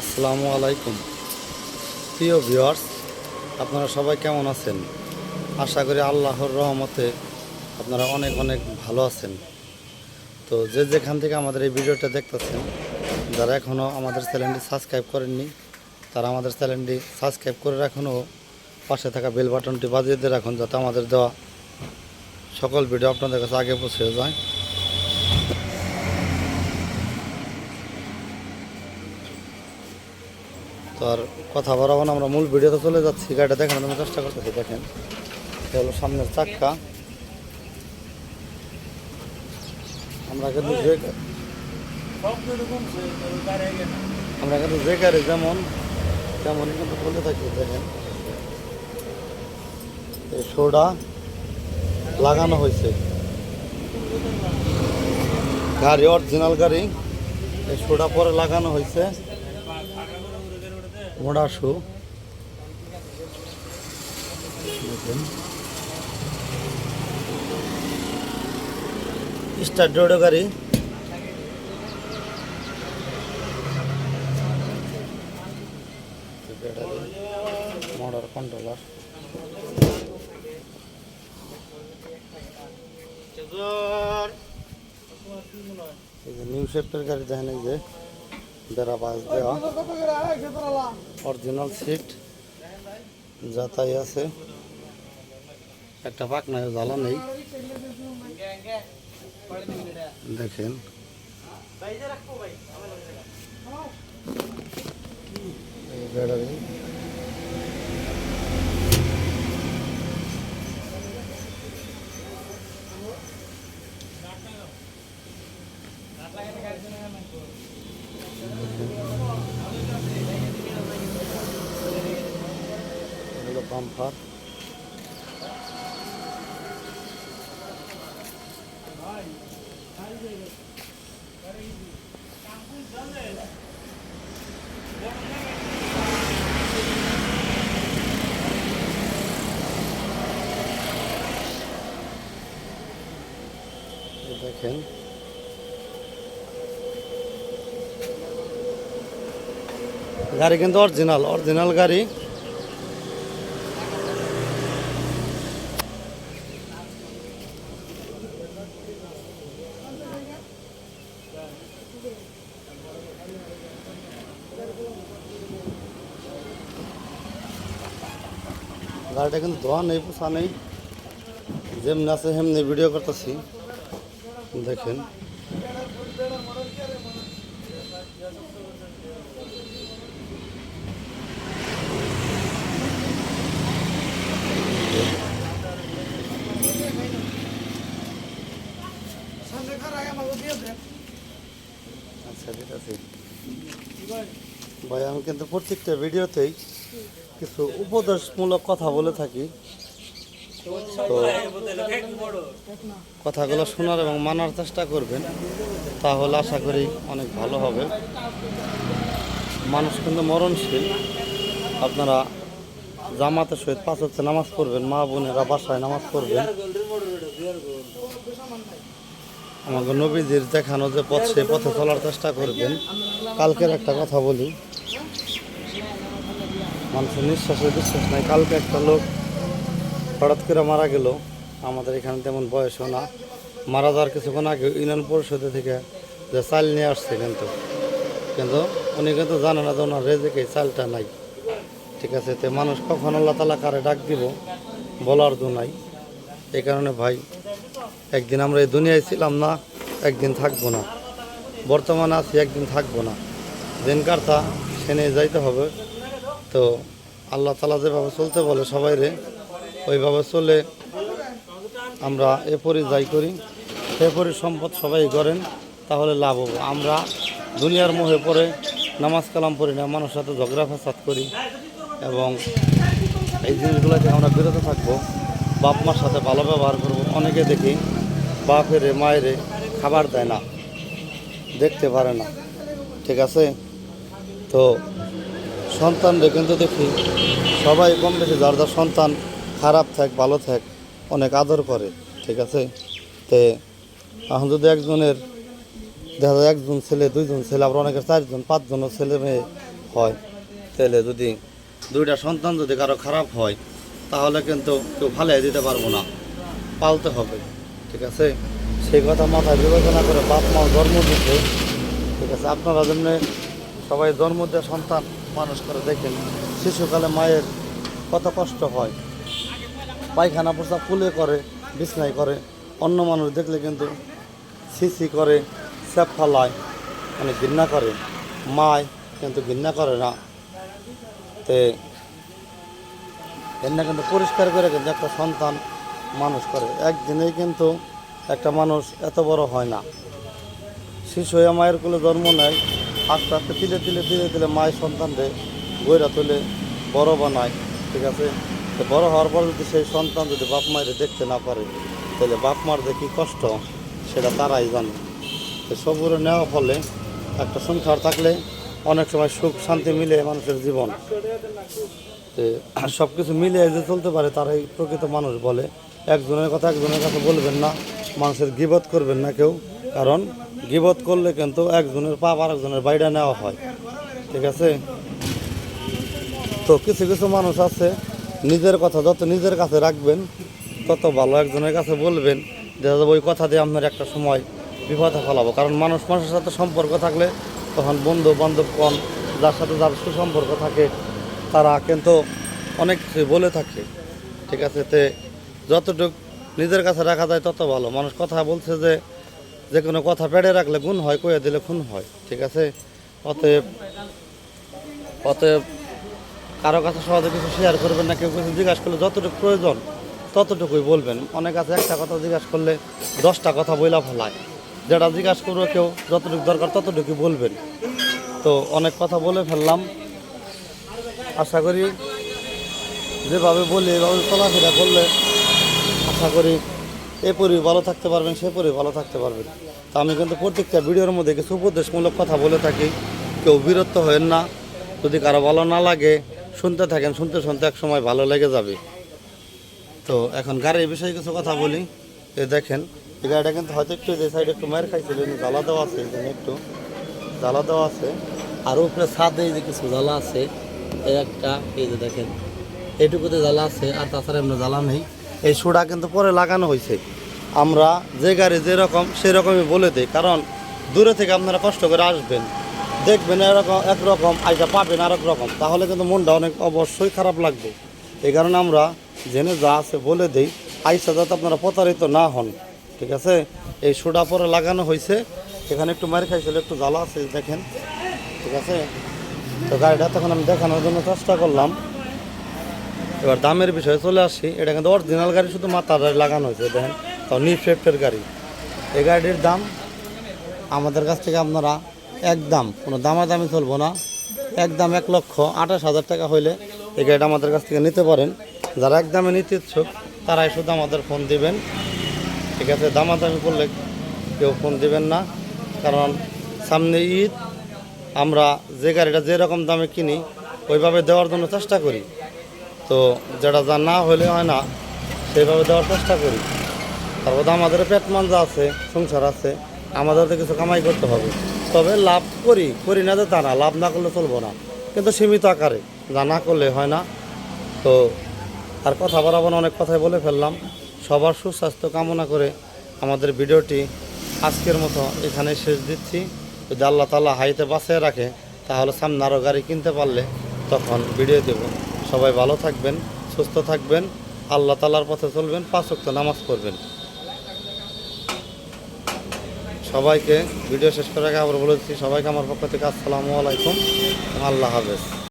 আসসালামু আলাইকুম। প্রিয় ভিউয়ার্স, আপনারা সবাই কেমন আছেন? আশা করি আল্লাহর রহমতে আপনারা অনেক অনেক ভালো আছেন। তো যে যেখান থেকে আমাদের এই ভিডিওটা দেখতেছেন, যারা এখনও আমাদের চ্যানেলটি সাবস্ক্রাইব করেননি, তারা আমাদের চ্যানেলটি সাবস্ক্রাইব করে রাখুন ও পাশে থাকা বেল বাটনটি বাজিয়ে দিয়ে রাখুন, যাতে আমাদের দেওয়া সকল ভিডিও আপনাদের কাছে আগে পৌঁছে যায়। তো আর কথা বলাবো না, আমরা মূল ভিডিওতে চলে যাচ্ছি। গাড়িটা দেখানোর জন্য চেষ্টা করতেছি, দেখেন। এটা হলো সামনের চাক্কা। আমরা কিন্তু যে আমরা কিন্তু যে গাড়ি যেমন, তেমনই কিন্তু বলে থাকি, দেখেন। এই সোডা লাগানো হয়েছে। গাড়ি অরিজিনাল গাড়ি, এই সোডা পরে লাগানো হয়েছে। মোড়া শু দেখেন স্টার ডোডো গাড়ি মোড়ার কন্ট্রোলার এই যে নিউ শেফটের গাড়ি দেখেন এই যে বেড়া দেওয়া। অরিজিনাল সিট যাতাই আছে। একটা পাকনায় জ্বালা নেই। দেখেন। ব্যাটারি। এই দেখেন। গাড়ি কিন্তু অরিজিনাল অরিজিনাল গাড়ি। গাড়িটা কিন্তু ধোয়া নেই পোষা নেই। যেমনি আছে হেমনি ভিডিও করতেছি। দেখেন। আচ্ছা ঠিক আছে। ভাই, আমি কিন্তু প্রত্যেকটা ভিডিওতেই কিছু উপদেশমূলক কথা বলে থাকি। তো কথাগুলো শোনার এবং মানার চেষ্টা করবেন, তাহলে আশা করি অনেক ভালো হবে। মানুষ কিন্তু মরণশীল। আপনারা জামাতের সহিত পাঁচ হচ্ছে নামাজ পড়বেন, মা বোনেরা বাসায় নামাজ পড়বেন। আমাকে নবীজির দেখানো যে পথ সেই পথে চলার চেষ্টা করবেন। কালকের একটা কথা বলি। মানুষের নিঃশ্বাসে বিশ্বাস নাই। কালকে একটা লোক হঠাৎ করে মারা গেল। আমাদের এখানে তেমন বয়সও না। মারা যাওয়ার কিছুক্ষণ আগে ইউনিয়ন পরিষদের থেকে যে চাল নিয়ে আসছে কিন্তু কিন্তু উনি কিন্তু জানে না যে ওনার রেজেকে চালটা নাই। ঠিক আছে, তো মানুষ কখন আল্লাহ তালা কারে ডাক দিব বলার তো নাই। এই কারণে ভাই, একদিন আমরা এই দুনিয়ায় ছিলাম না, একদিন থাকব না। বর্তমানে আছি, একদিন থাকব না। দিন কার্তা সেনে যাইতে হবে। তো আল্লাহ তালা যেভাবে চলতে বলে সবাই রে, ওইভাবে চলে আমরা এ পরি যাই করি। পরি সম্পদ সবাই করেন, তাহলে লাভ হব। আমরা দুনিয়ার মোহে পড়ে, নামাজ কালাম পড়ি না, মানুষের সাথে ঝগড়া ফাসাদ করি এবং এই জিনিসগুলো থেকে আমরা বিরত থাকব, বাপ মার সাথে ভালো ব্যবহার করব। অনেকে দেখি বাপেরে মায়েরে খাবার দেয় না, দেখতে পারে না। ঠিক আছে? তো সন্তানরে কিন্তু দেখি সবাই কম বেশি, যার যার সন্তান খারাপ থাক, ভালো থাক, অনেক আদর করে, ঠিক আছে? তে এখন যদি একজনের, দেখা যায় একজন ছেলে, দুইজন ছেলে, আবার অনেকের চারজন পাঁচজন ছেলে মেয়ে হয়, তাহলে যদি দুইটা সন্তান যদি কারও খারাপ হয়, তাহলে কিন্তু কেউ ফালিয়ে দিতে পারব না, পালতে হবে, ঠিক আছে? সেই কথা মাথায় বিবেচনা করে বাপ মা জন্ম দিতে ঠিক আছে? আপনারা জন্য সবাই জন্ম দিয়ে সন্তান মানুষ করে দেখেন, শিশুকালে মায়ের কত কষ্ট হয়। পায়খানা প্রস্তাব ফুলে করে বিছনাই করে, অন্য মানুষ দেখলে কিন্তু সিসি করে স্যাপ ফালায় মানে ঘৃণা করে। মায় কিন্তু ঘৃণা করে না। তে এমনি কিন্তু পরিষ্কার করে কিন্তু একটা সন্তান মানুষ করে। একদিনেই কিন্তু একটা মানুষ এত বড় হয় না। শিশু মায়ের কোলে জন্ম নেয় আস্তে আস্তে তিলে তিলে তিলে তিলে মায়ের সন্তানরে গইরা তুলে বড় বানায়, ঠিক আছে? তো বড় হওয়ার পর যদি সেই সন্তান যদি বাপ মায়ের দেখতে না পারে, তাহলে বাপ মার যে কী কষ্ট, সেটা তারাই জানে। তো সবগুলো নেওয়ার ফলে একটা সংসার থাকলে অনেক সময় সুখ শান্তি মিলে মানুষের জীবন। সব কিছু মিলিয়ে যে চলতে পারে, তারাই প্রকৃত মানুষ বলে। একজনের কথা একজনের কাছে বলবেন না, মানুষের গিবত করবেন না কেউ। কারণ গিবত করলে কিন্তু একজনের পাপ আর একজনের বাইরে নেওয়া হয়। ঠিক আছে? তো কিছু কিছু মানুষ আছে, নিজের কথা যত নিজের কাছে রাখবেন, তত ভালো একজনের কাছে বলবেন যে ওই কথা দিয়ে আপনার একটা সময় বিপদে ফেলাবো। কারণ মানুষ মানুষের সাথে সম্পর্ক থাকলে তখন বন্ধু বান্ধব কম, যার সাথে যার সুসম্পর্ক থাকে, তারা কিন্তু অনেক কিছু বলে থাকে। ঠিক আছে? তে যতটুক নিজের কাছে রাখা যায়, তত ভালো। মানুষ কথা বলছে যে যে কোনো কথা পেড়ে রাখলে গুণ হয় কয়ে দিলে খুন হয়, ঠিক আছে? অতএব অতএব কারও কাছে সহজে কিছু শেয়ার করবেন না, কেউ কিছু জিজ্ঞাসা করলে যতটুকু প্রয়োজন ততটুকুই বলবেন। অনেক আছে, একটা কথা জিজ্ঞাসা করলে দশটা কথা বইলা ফেলায়। যেটা জিজ্ঞাসা করবে কেউ, যতটুকু দরকার ততটুকুই বলবেন। তো অনেক কথা বলে ফেললাম। আশা করি যেভাবে বলি, এভাবে চলাফেরা করলে আশা করি এ পরি ভালো থাকতে পারবেন, সে পরি ভালো থাকতে পারবেন। তো আমি কিন্তু প্রত্যেকটা ভিডিওর মধ্যে কিছু উপদেশমূলক কথা বলে থাকি। কেউ বিরক্ত হয়েন না। যদি কারও ভালো না লাগে, শুনতে থাকেন, শুনতে শুনতে এক সময় ভালো লেগে যাবে। তো এখন গাড়ির বিষয়ে কিছু কথা বলি। এ দেখেন, এই গাড়িটা কিন্তু হয়তো একটু যে সাইডে একটু মায়ের খাইছিল জ্বালা দেওয়া আছে জন্য একটু। জ্বালা দেওয়া আছে। আর উপরে ছাদে যে কিছু জ্বালা আছে, এই একটা, এই যে দেখেন এটুকুতে জ্বালা আছে, আর তাছাড়া এমনি জ্বালা নেই। এই সুড়া কিন্তু পরে লাগানো হয়েছে। আমরা যে গাড়ি যেরকম সেরকমই বলে দিই, কারণ দূরে থেকে আপনারা কষ্ট করে আসবেন। দেখবেন এরকম একরকম আইটা পাবেন আরেক রকম। তাহলে কিন্তু মনটা অনেক অবশ্যই খারাপ লাগবে। এই কারণে আমরা জেনে যা আছে বলে দিই, আইসা যাতে আপনারা প্রতারিত না হন। ঠিক আছে? এই সুডা পরে লাগানো হয়েছে। এখানে একটু মারি খাইছিল, একটু জ্বালা আছে, দেখেন। ঠিক আছে? তো গাড়িটা তখন আমি দেখানোর জন্য চেষ্টা করলাম। এবার দামের বিষয়ে চলে আসি। এটা কিন্তু অরিজিনাল গাড়ি, শুধু মাথার লাগানো হয়েছে, দেখেন। তাও নিফ্রেফটের গাড়ি। এই গাড়ির দাম আমাদের কাছ থেকে আপনারা একদম, কোনো দামাদামি চলবো না। একদম এক লক্ষ আঠাশ হাজার টাকা হইলে এই গাড়িটা আমাদের কাছ থেকে নিতে পারেন। যারা একদমে নিতে ইচ্ছুক, তারাই শুধু আমাদের ফোন দিবেন। ঠিক আছে, দামাদামি করলে কেউ ফোন দিবেন না। কারণ সামনে ঈদ, আমরা যে গাড়িটা যেরকম দামে কিনি, ওইভাবে দেওয়ার জন্য চেষ্টা করি। তো যেটা যা না হলে হয় না, সেইভাবে দেওয়ার চেষ্টা করি। তারপর তো আমাদের পেট মাঞ্জা আছে, সংসার আছে আমাদের তো কিছু কামাই করতে হবে। তবে লাভ করি করি না যে তা না, লাভ না করলে চলবো না। কিন্তু সীমিত আকারে, যা না করলে হয় না। তো আর কথা বরাবর অনেক কথাই বলে ফেললাম। সবার সুস্বাস্থ্য কামনা করে আমাদের ভিডিওটি আজকের মতো এখানে শেষ দিচ্ছি। যদি আল্লাহ তালা হাইতে বাঁচিয়ে রাখে, তাহলে সামনে আরও গাড়ি কিনতে পারলে তখন ভিডিও দেব। সবাই ভালো থাকবেন, সুস্থ থাকবেন, আল্লাহ তালার পথে চলবেন, পাঁচ ওয়াক্ত নামাজ পড়বেন। সবাইকে ভিডিও শেষ করে আগে আবার বলেছি সবাইকে আমার পক্ষ থেকে আসসালামু আলাইকুম আল্লাহ হাফেজ।